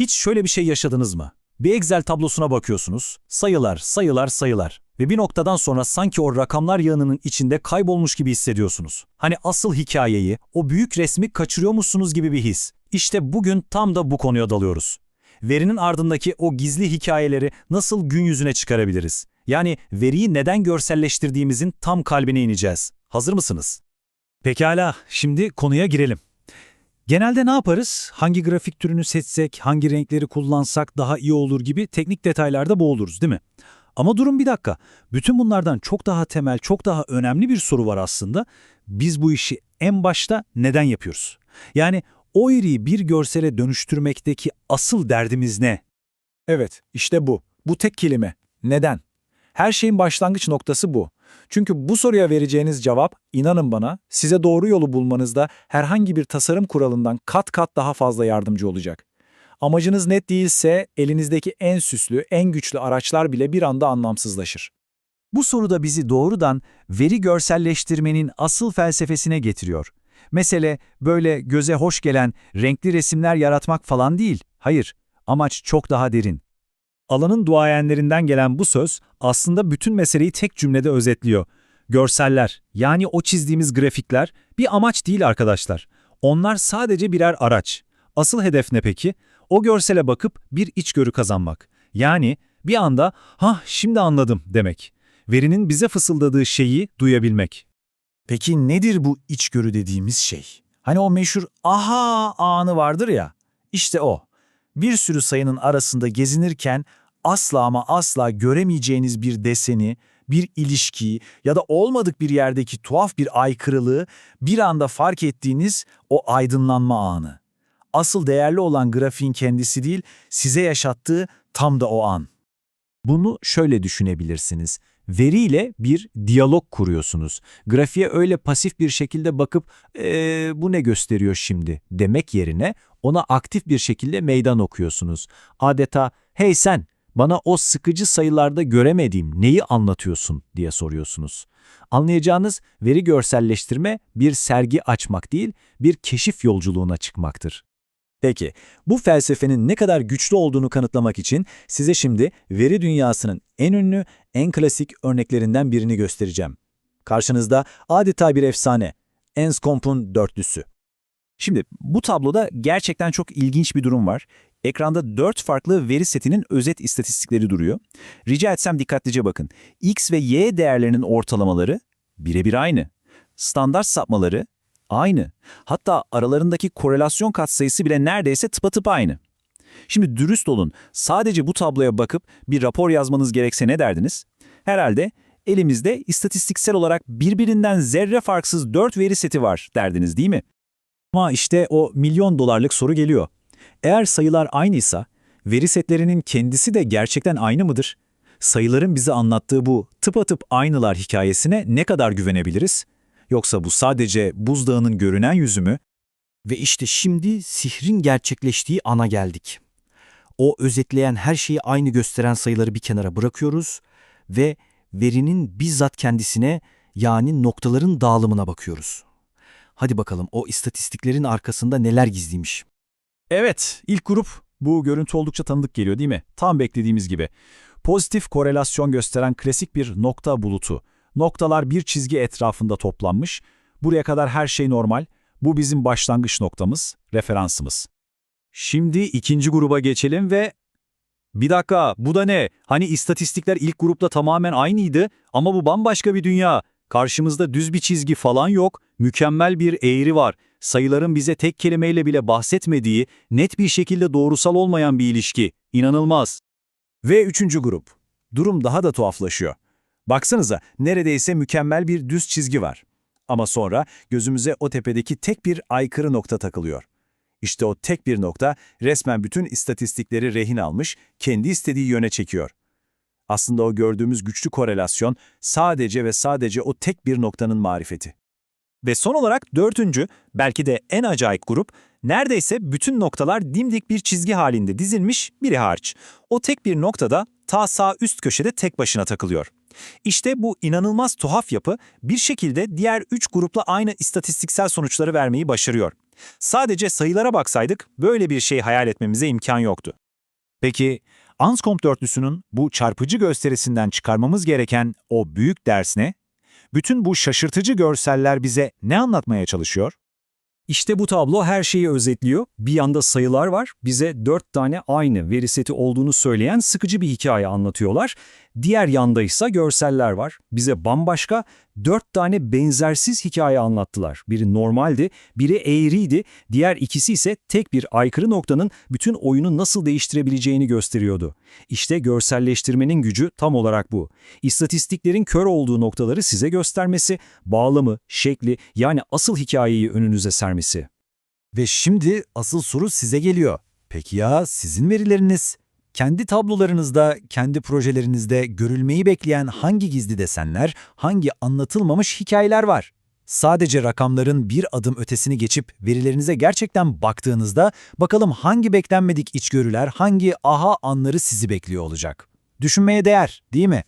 Hiç şöyle bir şey yaşadınız mı? Bir Excel tablosuna bakıyorsunuz, sayılar, sayılar, sayılar. Ve bir noktadan sonra sanki o rakamlar yığınının içinde kaybolmuş gibi hissediyorsunuz. Hani asıl hikayeyi, o büyük resmi kaçırıyormuşsunuz gibi bir his. İşte bugün tam da bu konuya dalıyoruz. Verinin ardındaki o gizli hikayeleri nasıl gün yüzüne çıkarabiliriz? Yani veriyi neden görselleştirdiğimizin tam kalbine ineceğiz. Hazır mısınız? Pekala, şimdi konuya girelim. Genelde ne yaparız? Hangi grafik türünü seçsek, hangi renkleri kullansak daha iyi olur gibi teknik detaylarda boğuluruz değil mi? Ama durun bir dakika. Bütün bunlardan çok daha temel, çok daha önemli bir soru var aslında. Biz bu işi en başta neden yapıyoruz? Yani o eriyi bir görsele dönüştürmekteki asıl derdimiz ne? Evet, işte bu. Bu tek kelime. Neden? Her şeyin başlangıç noktası bu. Çünkü bu soruya vereceğiniz cevap, inanın bana, size doğru yolu bulmanızda herhangi bir tasarım kuralından kat kat daha fazla yardımcı olacak. Amacınız net değilse elinizdeki en süslü, en güçlü araçlar bile bir anda anlamsızlaşır. Bu soruda bizi doğrudan veri görselleştirmenin asıl felsefesine getiriyor. Mesele böyle göze hoş gelen renkli resimler yaratmak falan değil. Hayır, amaç çok daha derin. Alanın duayenlerinden gelen bu söz aslında bütün meseleyi tek cümlede özetliyor. Görseller, yani o çizdiğimiz grafikler bir amaç değil arkadaşlar. Onlar sadece birer araç. Asıl hedef ne peki? O görsele bakıp bir içgörü kazanmak. Yani bir anda "Hah, şimdi anladım." demek. Verinin bize fısıldadığı şeyi duyabilmek. Peki nedir bu içgörü dediğimiz şey? Hani o meşhur aha anı vardır ya. İşte o. Bir sürü sayının arasında gezinirken asla ama asla göremeyeceğiniz bir deseni, bir ilişkiyi ya da olmadık bir yerdeki tuhaf bir aykırılığı bir anda fark ettiğiniz o aydınlanma anı. Asıl değerli olan grafiğin kendisi değil, size yaşattığı tam da o an. Bunu şöyle düşünebilirsiniz. Veriyle bir diyalog kuruyorsunuz. Grafiğe öyle pasif bir şekilde bakıp "Ee, bu ne gösteriyor şimdi demek yerine ona aktif bir şekilde meydan okuyorsunuz. Adeta hey sen bana o sıkıcı sayılarda göremediğim neyi anlatıyorsun diye soruyorsunuz. Anlayacağınız veri görselleştirme bir sergi açmak değil bir keşif yolculuğuna çıkmaktır. Peki, bu felsefenin ne kadar güçlü olduğunu kanıtlamak için size şimdi veri dünyasının en ünlü, en klasik örneklerinden birini göstereceğim. Karşınızda adeta bir efsane, Enscomp'un dörtlüsü. Şimdi bu tabloda gerçekten çok ilginç bir durum var. Ekranda dört farklı veri setinin özet istatistikleri duruyor. Rica etsem dikkatlice bakın. X ve Y değerlerinin ortalamaları birebir aynı. Standart sapmaları aynı. Hatta aralarındaki korelasyon katsayısı bile neredeyse tıpatıp aynı. Şimdi dürüst olun, sadece bu tabloya bakıp bir rapor yazmanız gerekse ne derdiniz? Herhalde elimizde istatistiksel olarak birbirinden zerre farksız 4 veri seti var derdiniz değil mi? Ama işte o milyon dolarlık soru geliyor. Eğer sayılar aynıysa, veri setlerinin kendisi de gerçekten aynı mıdır? Sayıların bize anlattığı bu tıpatıp aynılar hikayesine ne kadar güvenebiliriz? Yoksa bu sadece buzdağının görünen yüzü mü? Ve işte şimdi sihrin gerçekleştiği ana geldik. O özetleyen her şeyi aynı gösteren sayıları bir kenara bırakıyoruz ve verinin bizzat kendisine yani noktaların dağılımına bakıyoruz. Hadi bakalım o istatistiklerin arkasında neler gizliymiş. Evet, ilk grup. Bu görüntü oldukça tanıdık geliyor değil mi? Tam beklediğimiz gibi. Pozitif korelasyon gösteren klasik bir nokta bulutu. Noktalar bir çizgi etrafında toplanmış. Buraya kadar her şey normal. Bu bizim başlangıç noktamız, referansımız. Şimdi ikinci gruba geçelim ve... Bir dakika, bu da ne? Hani istatistikler ilk grupta tamamen aynıydı ama bu bambaşka bir dünya. Karşımızda düz bir çizgi falan yok, mükemmel bir eğri var. Sayıların bize tek kelimeyle bile bahsetmediği, net bir şekilde doğrusal olmayan bir ilişki. İnanılmaz. Ve üçüncü grup. Durum daha da tuhaflaşıyor. Baksanıza, neredeyse mükemmel bir düz çizgi var. Ama sonra gözümüze o tepedeki tek bir aykırı nokta takılıyor. İşte o tek bir nokta resmen bütün istatistikleri rehin almış, kendi istediği yöne çekiyor. Aslında o gördüğümüz güçlü korelasyon sadece ve sadece o tek bir noktanın marifeti. Ve son olarak dördüncü, belki de en acayip grup, neredeyse bütün noktalar dimdik bir çizgi halinde dizilmiş biri hariç. O tek bir noktada ta sağ üst köşede tek başına takılıyor. İşte bu inanılmaz tuhaf yapı bir şekilde diğer üç grupla aynı istatistiksel sonuçları vermeyi başarıyor. Sadece sayılara baksaydık böyle bir şey hayal etmemize imkan yoktu. Peki Anscombe dörtlüsünün bu çarpıcı gösterisinden çıkarmamız gereken o büyük ders ne? Bütün bu şaşırtıcı görseller bize ne anlatmaya çalışıyor? İşte bu tablo her şeyi özetliyor. Bir yanda sayılar var, bize dört tane aynı veri seti olduğunu söyleyen sıkıcı bir hikaye anlatıyorlar. Diğer yanda ise görseller var. Bize bambaşka dört tane benzersiz hikaye anlattılar. Biri normaldi, biri eğriydi, diğer ikisi ise tek bir aykırı noktanın bütün oyunu nasıl değiştirebileceğini gösteriyordu. İşte görselleştirmenin gücü tam olarak bu. İstatistiklerin kör olduğu noktaları size göstermesi, bağlamı, şekli yani asıl hikayeyi önünüze sermesi. Ve şimdi asıl soru size geliyor. Peki ya sizin verileriniz? Kendi tablolarınızda, kendi projelerinizde görülmeyi bekleyen hangi gizli desenler, hangi anlatılmamış hikayeler var? Sadece rakamların bir adım ötesini geçip verilerinize gerçekten baktığınızda bakalım hangi beklenmedik içgörüler, hangi aha anları sizi bekliyor olacak? Düşünmeye değer, değil mi?